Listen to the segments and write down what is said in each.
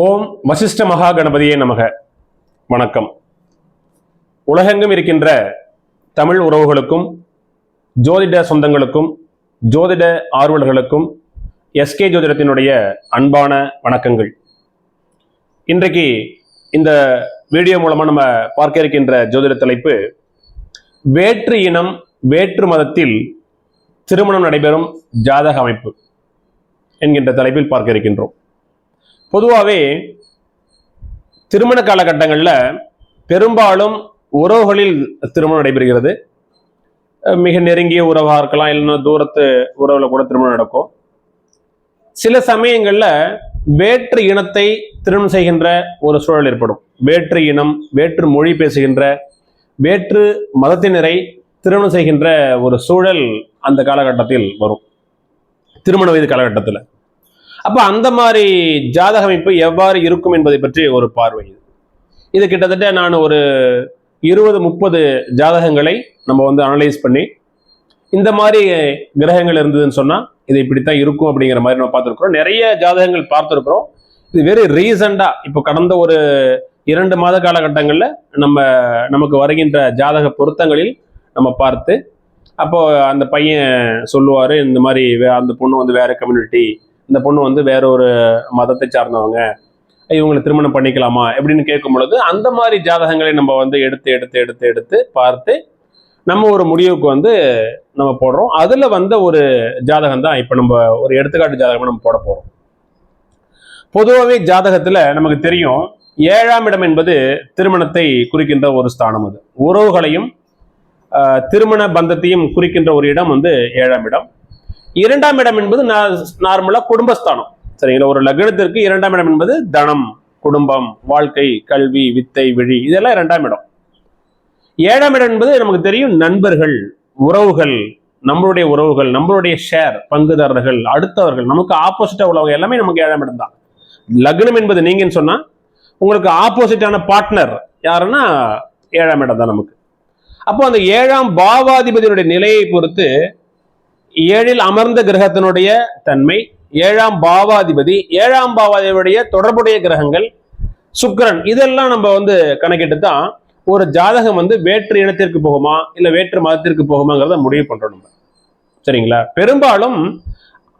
ஓம் வசிஷ்ட மகா கணபதியே நமக. வணக்கம். உலகெங்கும் இருக்கின்ற தமிழ் உறவுகளுக்கும் ஜோதிட சொந்தங்களுக்கும் ஜோதிட ஆர்வலர்களுக்கும் எஸ்கே ஜோதிடத்தினுடைய அன்பான வணக்கங்கள். இன்றைக்கு இந்த வீடியோ மூலமாக நம்ம பார்க்க இருக்கின்ற ஜோதிட தலைப்பு வேற்று இனம் வேற்று மதத்தில் திருமணம் நடைபெறும் ஜாதக அமைப்பு என்கின்ற தலைப்பில் பார்க்க இருக்கின்றோம். பொதுவாகவே திருமண காலகட்டங்களில் பெரும்பாலும் உறவுகளில் திருமணம் நடைபெறுகிறது. மிக நெருங்கிய உறவாக இருக்கலாம் இல்லைன்னா தூரத்து உறவில் கூட திருமணம் நடக்கும். சில சமயங்களில் வேற்று இனத்தை திருமணம் செய்கின்ற ஒரு சூழல் ஏற்படும். வேற்று இனம் வேற்று மொழி பேசுகின்ற வேற்று மதத்தினரை திருமணம் செய்கின்ற ஒரு சூழல் அந்த காலகட்டத்தில் வரும். திருமண வயது காலகட்டத்தில். அப்ப அந்த மாதிரி ஜாதக அமைப்பு எவ்வாறு இருக்கும் என்பதை பற்றி ஒரு பார்வை இது. இது கிட்டத்தட்ட நான் ஒரு இருபது முப்பது ஜாதகங்களை நம்ம வந்து அனலைஸ் பண்ணி இந்த மாதிரி கிரகங்கள் இருந்ததுன்னு சொன்னா இது இப்படித்தான் இருக்கும் அப்படிங்கிற மாதிரி நம்ம பார்த்துருக்குறோம் நிறைய ஜாதகங்கள் பார்த்துருக்குறோம் இது வெரி ரீசண்டா இப்போ கடந்த ஒரு இரண்டு மாத காலகட்டங்களில் நம்ம நமக்கு வருகின்ற ஜாதக பொருத்தங்களில் நம்ம பார்த்து அப்போ அந்த பையன் சொல்லுவாரு இந்த மாதிரி வே- அந்த பொண்ணு வந்து வேற கம்யூனிட்டி இந்த பொண்ணு வந்து வேற ஒரு மதத்தை சார்ந்தவங்க இவங்களை திருமணம் பண்ணிக்கலாமா? எப்படின்னு கேட்கும் பொழுது அந்த மாதிரி ஜாதகங்களை நம்ம வந்து எடுத்து எடுத்து எடுத்து எடுத்து பார்த்து நம்ம ஒரு முடிவுக்கு வந்து நம்ம போடுறோம். அதுல வந்த ஒரு ஜாதகம் தான் இப்போ நம்ம ஒரு எடுத்துக்காட்டு ஜாதகம் நம்ம போட போறோம். பொதுவாகவே ஜாதகத்துல நமக்கு தெரியும் ஏழாம் இடம் என்பது திருமணத்தை குறிக்கின்ற ஒரு ஸ்தானம் அது. உறவுகளையும் திருமண பந்தத்தையும் குறிக்கின்ற ஒரு இடம் வந்து ஏழாம் இடம். இரண்டாம் இடம் என்பது நார்மலா குடும்பஸ்தானம். சரிங்களா? ஒரு லக்னத்திற்கு இரண்டாம் இடம் என்பது தனம் குடும்பம் வாழ்க்கை கல்வி வித்தை விழி இதெல்லாம் இரண்டாம் இடம். ஏழாம் இடம் என்பது நமக்கு தெரியும் நண்பர்கள் உறவுகள் நம்மளுடைய உறவுகள் நம்மளுடைய ஷேர் பங்குதாரர்கள் அடுத்தவர்கள் நமக்கு ஆப்போசிட்டா உள்ளவங்க எல்லாமே நமக்கு ஏழாம் இடம் தான். லக்னம் என்பது நீங்கன்னு சொன்னா உங்களுக்கு ஆப்போசிட்டான பார்ட்னர் யாருன்னா ஏழாம் இடம் தான் நமக்கு. அப்போ அந்த ஏழாம் பாவாதிபதியினுடைய நிலையை பொறுத்து ஏழில் அமர்ந்த கிரகத்தினுடைய தன்மை ஏழாம் பாவாதிபதி ஏழாம் பாவாதிபதியுடைய தொடர்புடைய கிரகங்கள் சுக்கிரன் இதெல்லாம் நம்ம வந்து கணக்கிட்டு தான் ஒரு ஜாதகம் வந்து வேற்று இனத்திற்கு போகுமா இல்லை வேற்று மதத்திற்கு போகுமாங்கிறத முடிவு பண்ணுறோம் நம்ம. சரிங்களா? பெரும்பாலும்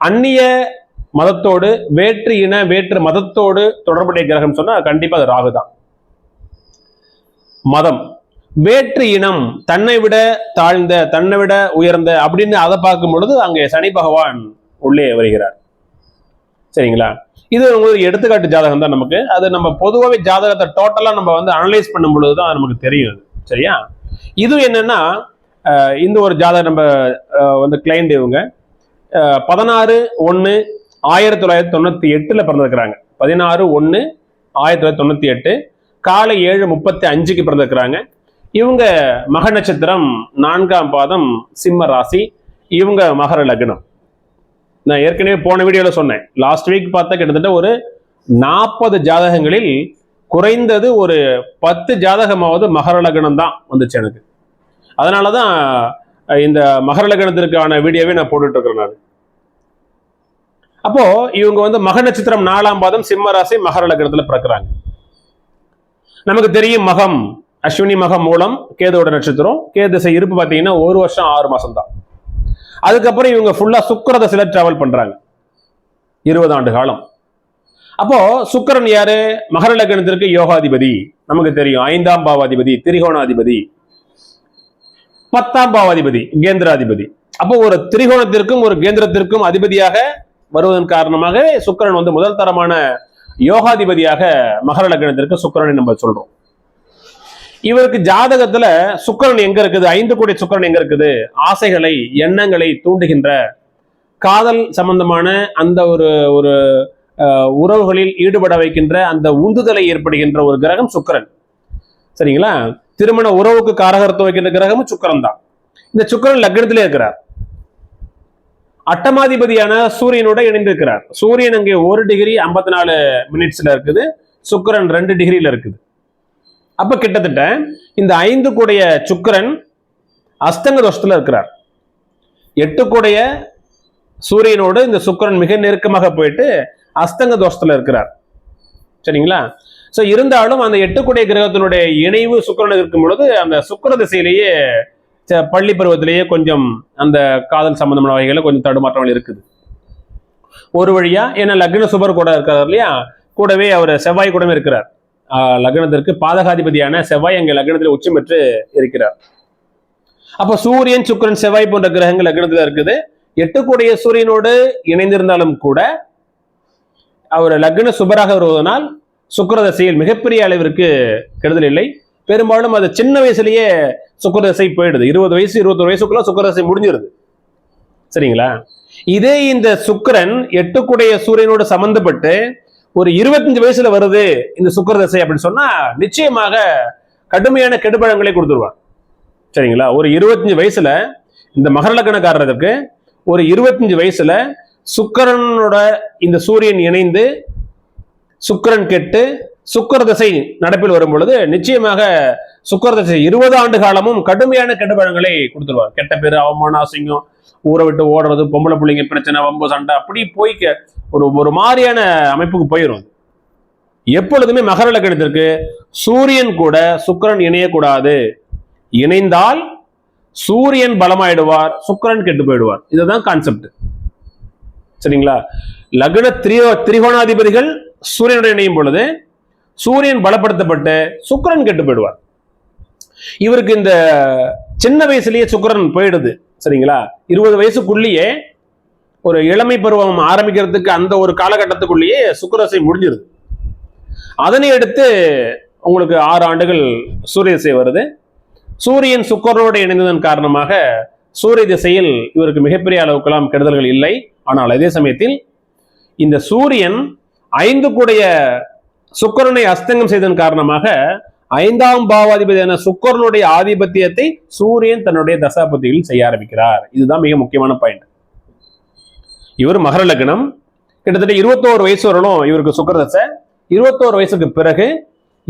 அந்நிய மதத்தோடு வேற்று இன வேற்று மதத்தோடு தொடர்புடைய கிரகம் சொன்னால் கண்டிப்பாக அது ராகு தான் மதம். வேற்று இனம் தன்னை விட தாழ்ந்த தன்னை விட உயர்ந்த அப்படின்னு அதை பார்க்கும் பொழுது அங்கே சனி பகவான் உள்ளே வருகிறார். சரிங்களா? இது ஒரு எடுத்துக்காட்டு ஜாதகம் தான் நமக்கு. அது நம்ம பொதுவாகவே ஜாதகத்தை டோட்டலாக நம்ம வந்து அனலைஸ் பண்ணும் பொழுது தான் நமக்கு தெரியும் அது சரியா? இது என்னன்னா இந்த ஒரு ஜாதகம் நம்ம வந்து கிளைண்ட் இவங்க. பதினாறு ஒன்று ஆயிரத்தி தொள்ளாயிரத்தி தொண்ணூற்றி எட்டில் பிறந்திருக்கிறாங்க. பதினாறு ஒன்று ஆயிரத்தி தொள்ளாயிரத்தி தொண்ணூற்றி எட்டு காலை ஏழு முப்பத்தி அஞ்சுக்கு பிறந்திருக்கிறாங்க. இவங்க மக நட்சத்திரம் நான்காம் பாதம் சிம்ம ராசி. இவங்க மகர லக்னம். நான் ஏற்கனவே போன வீடியோவில் சொன்னேன். லாஸ்ட் வீக் பார்த்தா கிட்டத்தட்ட ஒரு நாற்பது ஜாதகங்களில் குறைந்தது ஒரு பத்து ஜாதகமாவது மகர லக்னம் தான் வந்துச்சு எனக்கு. அதனால தான் இந்த மகர லக்னத்திற்கான வீடியோவே நான் போட்டுட்டு இருக்கிறேன் நான். அப்போ இவங்க வந்து மக நட்சத்திரம் நாலாம் பாதம் சிம்ம ராசி மகர லக்னத்தில் பிறக்கிறாங்க. நமக்கு தெரியும் மகம். அஸ்வினி மகம் மூலம் கேதோட நட்சத்திரம். கேது திசை இருப்பு பார்த்தீங்கன்னா ஒரு வருஷம் ஆறு மாதம் தான் அதுக்கப்புறம் இவங்க ஃபுல்லா சுக்கர தசையில் டிராவல் பண்றாங்க. இருபது ஆண்டு காலம். அப்போ சுக்கரன் யாரு? மகர லக்னத்திற்கு யோகாதிபதி. நமக்கு தெரியும். ஐந்தாம் பாவாதிபதி திரிகோணாதிபதி. பத்தாம் பாவாதிபதி கேந்திராதிபதி. அப்போ ஒரு திரிகோணத்திற்கும் ஒரு கேந்திரத்திற்கும் அதிபதியாக வருவதன் காரணமாக சுக்கிரன் வந்து முதல் தரமான யோகாதிபதியாக மகர லக்னத்திற்கு சுக்கரனை நம்ம சொல்றோம். இவருக்கு ஜாதகத்துல சுக்கிரன் எங்க இருக்குது? ஐந்து கோடி சுக்கிரன் எங்க இருக்குது? ஆசைகளை எண்ணங்களை தூண்டுகின்ற காதல் சம்பந்தமான அந்த ஒரு ஒரு உறவுகளில் ஈடுபட வைக்கின்ற அந்த உந்துதலை ஏற்படுகின்ற ஒரு கிரகம் சுக்கிரன். சரிங்களா? திருமண உறவுக்கு காரகரத்துவம் வைக்கின்ற கிரகமும் சுக்கிரன் தான். இந்த சுக்கிரன் லக்னத்திலே இருக்கிறார். அட்டமாதிபதியான சூரியனோட இணைந்திருக்கிறார். சூரியன் அங்கே ஒரு டிகிரி ஐம்பத்தி நாலு மினிட்ஸ்ல இருக்குது. சுக்கிரன் ரெண்டு டிகிரியில இருக்குது. அப்போ கிட்டத்தட்ட இந்த ஐந்து கூடைய சுக்கரன் அஸ்தங்க தோஷத்தில் இருக்கிறார். எட்டு கூடைய சூரியனோடு இந்த சுக்கரன் மிக நெருக்கமாக போயிட்டு அஸ்தங்க தோஷத்தில் இருக்கிறார். சரிங்களா? ஸோ இருந்தாலும் அந்த எட்டுக்குடைய கிரகத்தினுடைய இணைவு சுக்கிரன் இருக்கும் பொழுது அந்த சுக்கிர திசையிலேயே ச- பள்ளி பருவத்திலேயே கொஞ்சம் அந்த காதல் சம்பந்தமான வகைகளில் கொஞ்சம் தடுமாற்றங்கள் இருக்குது. ஒரு வழியா ஏன்னா லக்ன சுபர் கூட இருக்கிறார் இல்லையா? கூடவே அவர் செவ்வாய் கூடவே இருக்கிறார். லக்னத்திற்கு பாதகாதிபதியான செவ்வாய் அங்கே லக்னத்தில் உச்சம் பெற்று இருக்கிறார். அப்போ சூரியன் சுக்கரன் செவ்வாய் போன்ற கிரகங்கள் லக்னத்தில் இருக்குது. எட்டுக்குடைய சூரியனோடு இணைந்திருந்தாலும் கூட அவர் லக்ன சுபராக வருவதனால் சுக்கரதசையில் மிகப்பெரிய அளவிற்கு கெடுதல் இல்லை. பெரும்பாலும் அது சின்ன வயசுலயே சுக்கரதசை போயிடுது. இருபது வயசு இருபத்தொரு வயசுக்குள்ள சுக்கரதசை முடிஞ்சிருது. சரிங்களா? இதே இந்த சுக்கிரன் எட்டுக்குடைய சூரியனோடு சம்பந்தப்பட்டு ஒரு இருபத்தஞ்சு வயசுல வருது இந்த சுக்கிர தசை அப்படின்னு சொன்னா நிச்சயமாக கடுமையான கெடுபழங்களை கொடுத்துருவார். சரிங்களா? ஒரு இருபத்தஞ்சு வயசுல இந்த மகர ஒரு இருபத்தஞ்சு வயசுல சுக்கரனோட இந்த சூரியன் இணைந்து சுக்கிரன் கெட்டு சுக்கர தசை நடப்பில் வரும் பொழுது நிச்சயமாக சுக்கிர தசை இருபது ஆண்டு காலமும் கடுமையான கெடுபழங்களை கொடுத்துருவார். கெட்ட பேர் அவமானம் அசிங்கம் ஊரை விட்டு ஓடுறது பொம்பளை பிள்ளைங்க பிரச்சனை வம்பு சண்டை அப்படி போய் ஒரு ஒரு மாதிரியான அமைப்புக்கு போயிடும் எப்பொழுதுமே மகர லக்கணத்திற்கு சூரியன் கூட சுக்கிரன் இணையக்கூடாது. இணைந்தால் சூரியன் பலமாயிடுவார் சுக்கரன் கெட்டு போயிடுவார். இதுதான் கான்செப்ட் சரிங்களா? லக்ன திரியோ திரிகோணாதிபதிகள் சூரியனுடன் இணையும் பொழுது சூரியன் பலப்படுத்தப்பட்டு சுக்கரன் கெட்டு போயிடுவார். இவருக்கு இந்த சின்ன வயசுலயே சுக்கிரன் போயிடுது. சரிங்களா? இருபது வயசுக்குள்ளேயே ஒரு இளமை பருவம் ஆரம்பிக்கிறதுக்கு அந்த ஒரு காலகட்டத்துக்குள்ளேயே சுக்கிரசை முடிஞ்சிருது. அதனை அடுத்து உங்களுக்கு ஆறு ஆண்டுகள் சூரிய திசை வருது. சூரியன் சுக்கரனோடு இணைந்ததன் காரணமாக சூரிய திசையில் இவருக்கு மிகப்பெரிய அளவுக்கெல்லாம் கெடுதல்கள் இல்லை. ஆனால் அதே சமயத்தில் இந்த சூரியன் ஐந்து கூடைய சுக்கரனை அஸ்தங்கம் செய்ததன் காரணமாக ஐந்தாம் பாவாதிபதியான சுக்கரனுடைய ஆதிபத்தியத்தை சூரியன் தன்னுடைய தசாபதியில் செய்ய ஆரம்பிக்கிறார். இதுதான் மிக முக்கியமான பாயிண்ட் இவர் மகர லக்னம். கிட்டத்தட்ட இருபத்தோரு வயசு வரலும் இவருக்கு சுக்கரதசை. இருபத்தோரு வயசுக்கு பிறகு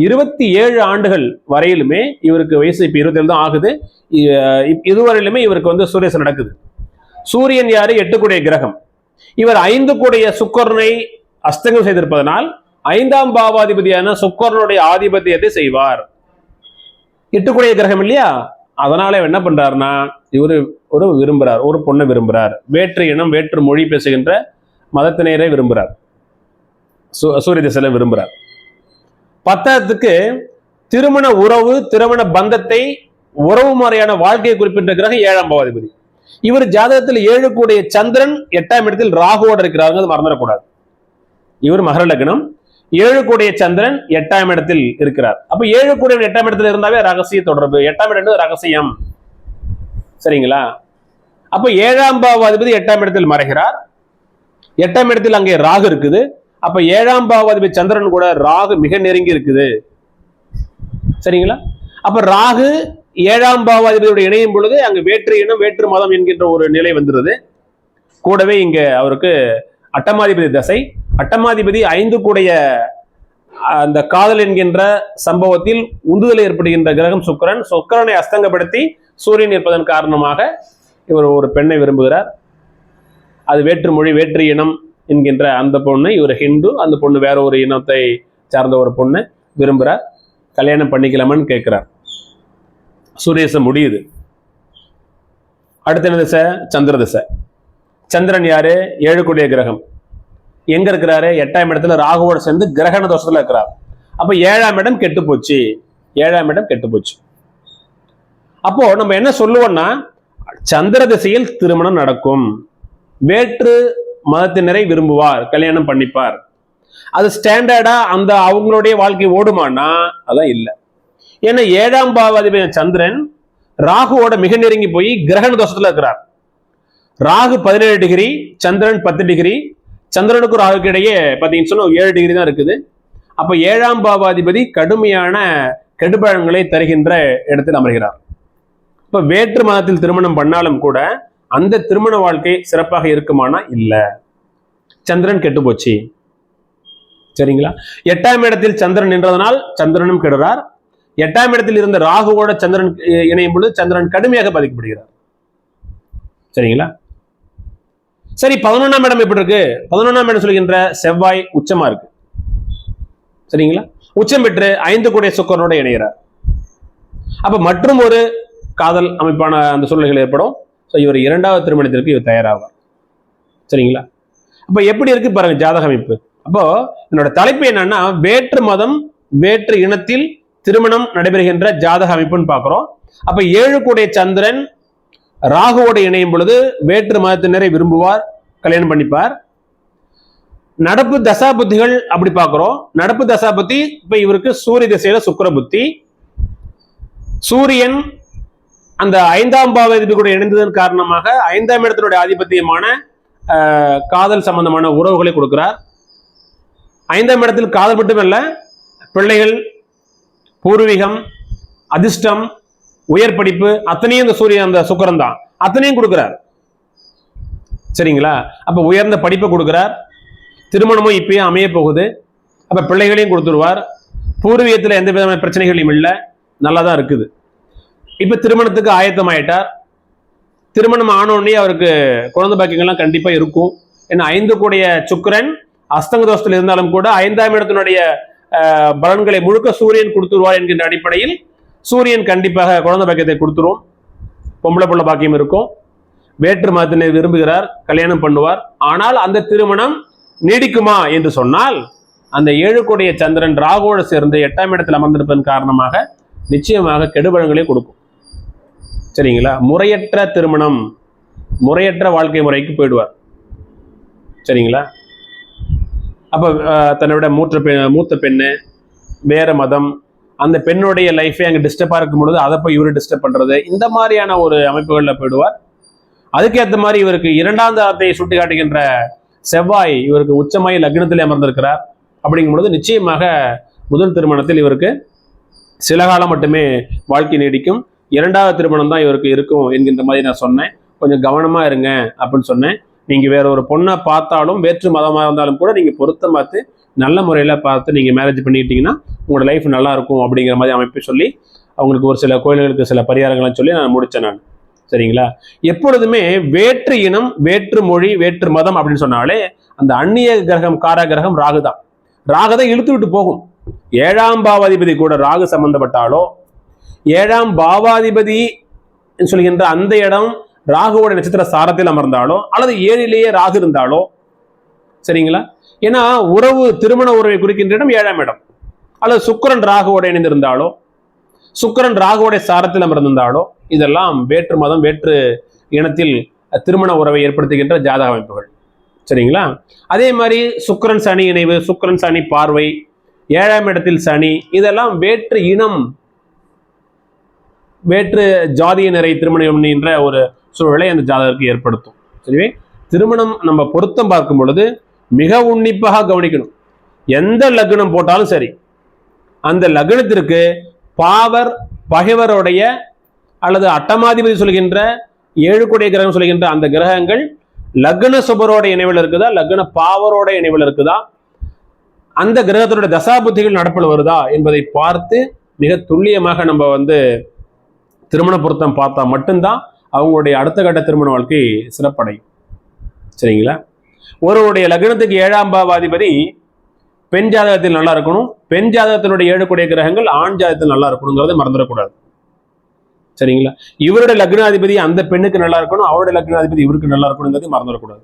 இருபத்தி ஏழு ஆண்டுகள் வரையிலுமே இவருக்கு வயசு இப்போ இருபத்தேழு தான் ஆகுது. இதுவரையிலுமே இவருக்கு வந்து சூரியசன் நடக்குது. சூரியன் யாரு? எட்டுக்குடைய கிரகம். இவர் ஐந்து கூடைய சுக்கரனை அஸ்தங்கம் செய்திருப்பதனால் ஐந்தாம் பாவாதிபதியான சுக்கரனுடைய ஆதிபத்தியத்தை செய்வார். எட்டுக்குடைய கிரகம் இல்லையா? அதனால என்ன பண்றாருன்னா இவரு ஒரு விரும்புறார் ஒரு பொண்ணை விரும்புறார். வேற்று இனம் வேற்று மொழி பேசுகின்ற மதத்தினரை விரும்புறார். சூ- சூரிய திசையில விரும்புகிறார் பத்தாவதுக்கு திருமண உறவு திருமண பந்தத்தை உறவு முறையான வாழ்க்கையை குறிப்பிட்ட கிரகம் ஏழாம் பாவாதிபதி. இவர் ஜாதகத்தில் ஏழு கூடிய சந்திரன் எட்டாம் இடத்தில் ராகுவோட இருக்கிறாருங்கிறது மறந்துடக்கூடாது. இவர் மகர லக்னம் ஏழு கூடிய சந்திரன் எட்டாம் இடத்தில் இருக்கிறார். அப்ப ஏழு கூடிய எட்டாம் இடத்துல இருந்தாவே ரகசிய தொடர்பு. எட்டாம் இடம் ரகசியம். சரிங்களா? அப்ப ஏழாம் பாவாதிபதி எட்டாம் இடத்தில் மறைகிறார். எட்டாம் இடத்தில் அங்கே ராகு இருக்குது. அப்ப ஏழாம் பாவாதிபதி சந்திரன் கூட ராகு மிக நெருங்கி இருக்குது. சரிங்களா? அப்ப ராகு ஏழாம் பாவாதிபதியோட இணையும் பொழுது அங்கு வேற்று இனம் வேற்று மதம் என்கின்ற ஒரு நிலை வந்துருது. கூடவே இங்க அவருக்கு அட்டமாதிபதி தசை அட்டமாதிபதி ஐந்து கூடைய அந்த காதல் என்கின்ற சம்பவத்தில் உந்துதல் ஏற்படுகின்ற கிரகம் சுக்கிரன். சுக்கிரனை அஸ்தங்கப்படுத்தி சூரியன் இருப்பதன் காரணமாக இவர் ஒரு பெண்ணை விரும்புகிறார். அது வேற்று மொழி வேற்று இனம் என்கின்ற அந்த பொண்ணு இவர் ஹிந்து. அந்த பொண்ணு வேற ஒரு இனத்தை சார்ந்த ஒரு பொண்ணு விரும்புகிறார். கல்யாணம் பண்ணிக்கலாமான்னு கேட்குறார். சூரியசம் முடியுது. அடுத்த என்ன திசை சந்திர திசை சந்திரன் யாரு? கூடிய கிரகம். எங்க இருக்கிறாரு? எட்டாம் இடத்துல ராகுவோட சேர்ந்து கிரகண தோஷத்துல இருக்கிறார். அப்ப ஏழாம் இடம் கெட்டு போச்சு ஏழாம் இடம் கெட்டு போச்சு அப்போ நம்ம என்ன சொல்லுவோம்னா சந்திர திசையில் திருமணம் நடக்கும். வேற்று மதத்தினரை விரும்புவார் கல்யாணம் பண்ணிப்பார். அது ஸ்டாண்டர்டா அந்த அவங்களுடைய வாழ்க்கை ஓடுமானா? அதான் இல்லை. ஏன்னா ஏழாம் பாவாதிபதி சந்திரன் ராகுவோட மிக நெருங்கி போய் கிரகண தோஷத்துல இருக்கிறார். ராகு பதினேழு டிகிரி சந்திரன் பத்து டிகிரி சந்திரனுக்கு ராகுக்கு இடையே பார்த்தீங்கன்னு சொன்னால் ஏழு டிகிரி தான் இருக்குது. அப்போ ஏழாம் பாவாதிபதி கடுமையான கெடுபழங்களை தருகின்ற இடத்தில் அமர்கிறார். இப்போ வேற்று மதத்தில் திருமணம் பண்ணாலும் கூட அந்த திருமண வாழ்க்கை சிறப்பாக இருக்குமானா இல்லை. சந்திரன் கெட்டு போச்சு சரிங்களா? எட்டாம் இடத்தில் சந்திரன் நின்றதனால் சந்திரனும் கெடுறார் எட்டாம் இடத்தில் இருந்த ராகுவோட சந்திரன் இணையும் பொழுது சந்திரன் கடுமையாக பாதிக்கப்படுகிறார். சரிங்களா? சரி பதினொன்றாம் இடம் எப்படி இருக்கு பதினொன்றாம் இடம் சொல்கின்ற செவ்வாய் உச்சமா இருக்கு. சரிங்களா? உச்சம் பெற்று ஐந்து கூடிய சுக்கரனோட இணைகிறார். அப்ப மற்றும் ஒரு காதல் அமைப்பான அந்த சூழ்நிலைகள் ஏற்படும். ஸோ இவர் இரண்டாவது திருமணத்திற்கு இவர் தயாராவார். சரிங்களா? அப்ப எப்படி இருக்கு பாருங்க ஜாதக அமைப்பு. அப்போ என்னோட தலைப்பு என்னன்னா வேற்று மதம் வேற்று இனத்தில் திருமணம் நடைபெறுகின்ற ஜாதக அமைப்புன்னு பார்க்குறோம். அப்ப ஏழு கூடிய சந்திரன் ராகுவோடு இணையும் பொழுது வேற்று மதத்தினரை விரும்புவார் கல்யாணம் பண்ணிப்பார். நடப்பு தசா புத்திகள் அப்படி பார்க்குறோம். நடப்பு தசா புத்தி இப்ப இவருக்கு சூரிய திசையில சுக்கிர புத்தி. சூரியன் அந்த ஐந்தாம் பாவாதிபதி கூட இணைந்ததன் காரணமாக ஐந்தாம் இடத்தினுடைய ஆதிபத்தியமான ஆஹ், காதல் சம்பந்தமான உறவுகளை கொடுக்கிறார். ஐந்தாம் இடத்தில் காதல் மட்டுமல்ல பிள்ளைகள் பூர்வீகம் அதிர்ஷ்டம் உயர் படிப்பு அத்தனையும் இந்த சூரியன் அந்த சுக்கரன் தான். அத்தனையும் கொடுக்குறார். சரிங்களா? அப்ப உயர்ந்த படிப்பை கொடுக்குறார். திருமணமும் இப்பயும் அமைய போகுது. அப்ப பிள்ளைகளையும் கொடுத்துருவார். பூர்வீகத்தில் எந்த விதமான பிரச்சனைகளையும் இல்லை. நல்லா தான் இருக்குது. இப்ப திருமணத்துக்கு ஆயத்தம் ஆயிட்டார் திருமணம் ஆனோடனே அவருக்கு குழந்தை பாக்கியங்கள்லாம் கண்டிப்பா இருக்கும். ஏன்னா ஐந்து கூடிய சுக்கிரன் அஸ்தங்க தோஷத்தில் இருந்தாலும் கூட ஐந்தாம் இடத்தினுடைய பலன்களை முழுக்க சூரியன் கொடுத்துருவார் என்கின்ற அடிப்படையில் சூரியன் கண்டிப்பாக குழந்தை பாக்கியத்தை கொடுத்துரும். பொம்பளை புள்ள பாக்கியம் இருக்கும். வேற்று மதத்தினை விரும்புகிறார் கல்யாணம் பண்ணுவார். ஆனால் அந்த திருமணம் நீடிக்குமா என்று சொன்னால் அந்த ஏழு கோடிய சந்திரன் ராகுவோடு சேர்ந்து எட்டாம் இடத்தில் அமர்ந்திருப்பதன் காரணமாக நிச்சயமாக கெடுபலன்களை கொடுக்கும். சரிங்களா? முறையற்ற திருமணம் முறையற்ற வாழ்க்கை முறைக்கு போயிடுவார். சரிங்களா? அப்போ தன்னை விட மூத்த பெண் மூத்த பெண்ணு வேறு மதம் அந்த பெண்ணுடைய லைஃபே அங்கே டிஸ்டர்பாக இருக்கும் பொழுது அதை போய் இவரு டிஸ்டர்ப் பண்ணுறது இந்த மாதிரியான ஒரு அமைப்புகளில் போயிடுவார். அதுக்கேற்ற மாதிரி இவருக்கு இரண்டாம் தரத்தை சுட்டி காட்டுகின்ற செவ்வாய் இவருக்கு உச்சமாய் லக்னத்தில் அமர்ந்திருக்கிறார். அப்படிங்கும் பொழுது நிச்சயமாக முதல் திருமணத்தில் இவருக்கு சில காலம் மட்டுமே வாழ்க்கை நீடிக்கும். இரண்டாவது திருமணம் தான் இவருக்கு இருக்கும் என்கின்ற மாதிரி நான் சொன்னேன். கொஞ்சம் கவனமாக இருங்க அப்படின்னு சொன்னேன். நீங்கள் வேற ஒரு பொண்ணை பார்த்தாலும் வேற்று மதமாக இருந்தாலும் கூட நீங்கள் பொருத்தம் பார்த்து நல்ல முறையில் பார்த்து நீங்கள் மேரேஜ் பண்ணிக்கிட்டீங்கன்னா உங்களோட லைஃப் நல்லாயிருக்கும் அப்படிங்கிற மாதிரி அமைப்பு சொல்லி அவங்களுக்கு ஒரு சில கோயில்களுக்கு சில பரிகாரங்கள்லாம் சொல்லி நான் முடித்தேன் நான். சரிங்களா? எப்பொழுதுமே வேற்று இனம் வேற்று மொழி வேற்று மதம் அப்படின்னு சொன்னாலே அந்த அந்நிய கிரகம் கார கிரகம் ராகு தான். ராகு தான் இழுத்து விட்டு போகும். ஏழாம் பாவாதிபதி கூட ராகு சம்பந்தப்பட்டாலோ ஏழாம் பாவாதிபதி சொல்கின்ற அந்த இடம் ராகுவோட நட்சத்திர சாரத்தில் அமர்ந்தாலோ அல்லது ஏழிலேயே ராகு இருந்தாலோ சரிங்களா? ஏன்னா உறவு திருமண உறவை குறிக்கின்ற இடம் ஏழாம் இடம். அல்லது சுக்கரன் ராகுவோட இணைந்திருந்தாலோ சுக்கரன் ராகுவோட சாரத்தில் அமர்ந்திருந்தாலோ இதெல்லாம் வேற்று மதம் வேற்று இனத்தில் திருமண உறவை ஏற்படுத்துகின்ற ஜாதக அமைப்புகள். சரிங்களா? அதே மாதிரி சுக்கரன் சனி இணைவு சுக்கரன் சனி பார்வை ஏழாம் இடத்தில் சனி இதெல்லாம் வேற்று இனம் வேற்று ஜாதியினரை திருமணம் என்ற ஒரு சூழலை அந்த ஜாதகருக்கு ஏற்படுத்தும். சரிவே? திருமணம் நம்ம பொருத்தம் பார்க்கும் பொழுது மிக உன்னிப்பாக கவனிக்கணும். எந்த லக்னம் போட்டாலும் சரி. அந்த லக்னத்திற்கு பாவர் பகைவருடைய அல்லது அட்டமாதிபதி சொல்கின்ற ஏழு கிரகம் சொல்கின்ற அந்த கிரகங்கள் லக்ன சுபரோட இணைவில் இருக்குதா? லக்ன பாவரோட இணைவில் இருக்குதா? அந்த கிரகத்தினுடைய தசாபுத்திகள் நடப்பில் வருதா? என்பதை பார்த்து மிக துல்லியமாக நம்ம வந்து திருமண பொருத்தம் பார்த்தா மட்டும்தான் அவங்களுடைய அடுத்த கட்ட திருமண வாழ்க்கை சிறப்படையும். சரிங்களா? ஒருவருடைய லக்னத்துக்கு ஏழாம் பாவாதிபதி பெண் ஜாதகத்தில் நல்லா இருக்கணும். பெண் ஜாதகத்தினுடைய ஏழு கூடிய கிரகங்கள் ஆண் ஜாதகத்தில் நல்லா இருக்கணுங்கிறத மறந்துடக்கூடாது. சரிங்களா? இவருடைய லக்னாதிபதி அந்த பெண்ணுக்கு நல்லா இருக்கணும். அவருடைய லக்னாதிபதி இவருக்கு நல்லா இருக்கணுங்கிறது மறந்துடக்கூடாது.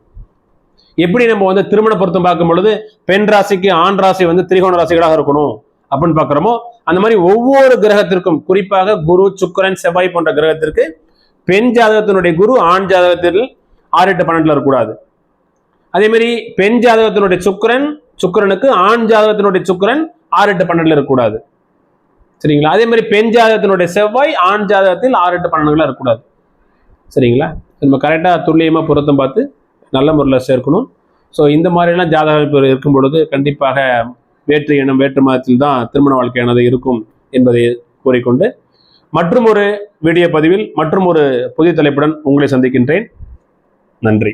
எப்படி நம்ம வந்து திருமண பொருத்தம் பார்க்கும் பொழுது பெண் ராசிக்கு ஆண் ராசி வந்து திரிகோண ராசிகளாக இருக்கணும் அப்படின்னு பார்க்குறோமோ அந்த மாதிரி ஒவ்வொரு கிரகத்திற்கும் குறிப்பாக குரு சுக்கிரன் செவ்வாய் போன்ற கிரகத்திற்கு பெண் ஜாதகத்தினுடைய குரு ஆண் ஜாதகத்தில் ஆறு எட்டு பன்னெண்டுல இருக்கக்கூடாது. அதே மாதிரி பெண் ஜாதகத்தினுடைய சுக்கிரன் சுக்கிரனுக்கு ஆண் ஜாதகத்தினுடைய சுக்கிரன் ஆறு எட்டு பன்னெண்டுல இருக்கக்கூடாது. சரிங்களா? அதே மாதிரி பெண் ஜாதகத்தினுடைய செவ்வாய் ஆண் ஜாதகத்தில் ஆறு எட்டு பன்னெண்டுல இருக்கக்கூடாது. சரிங்களா? நம்ம கரெக்டாக துல்லியமாக பொருத்தம் பார்த்து நல்ல முறையில் சேர்க்கணும். ஸோ இந்த மாதிரிலாம் ஜாதக அமைப்பு இருக்கும் பொழுது கண்டிப்பாக வேற்று இனம் வேற்று மதத்தில் தான் திருமண வாழ்க்கையானது இருக்கும் என்பதை கூறிக்கொண்டு மற்றும் ஒரு வீடியோ பதிவில் மற்றும் ஒரு புதிய தலைப்புடன் உங்களை சந்திக்கின்றேன். நன்றி.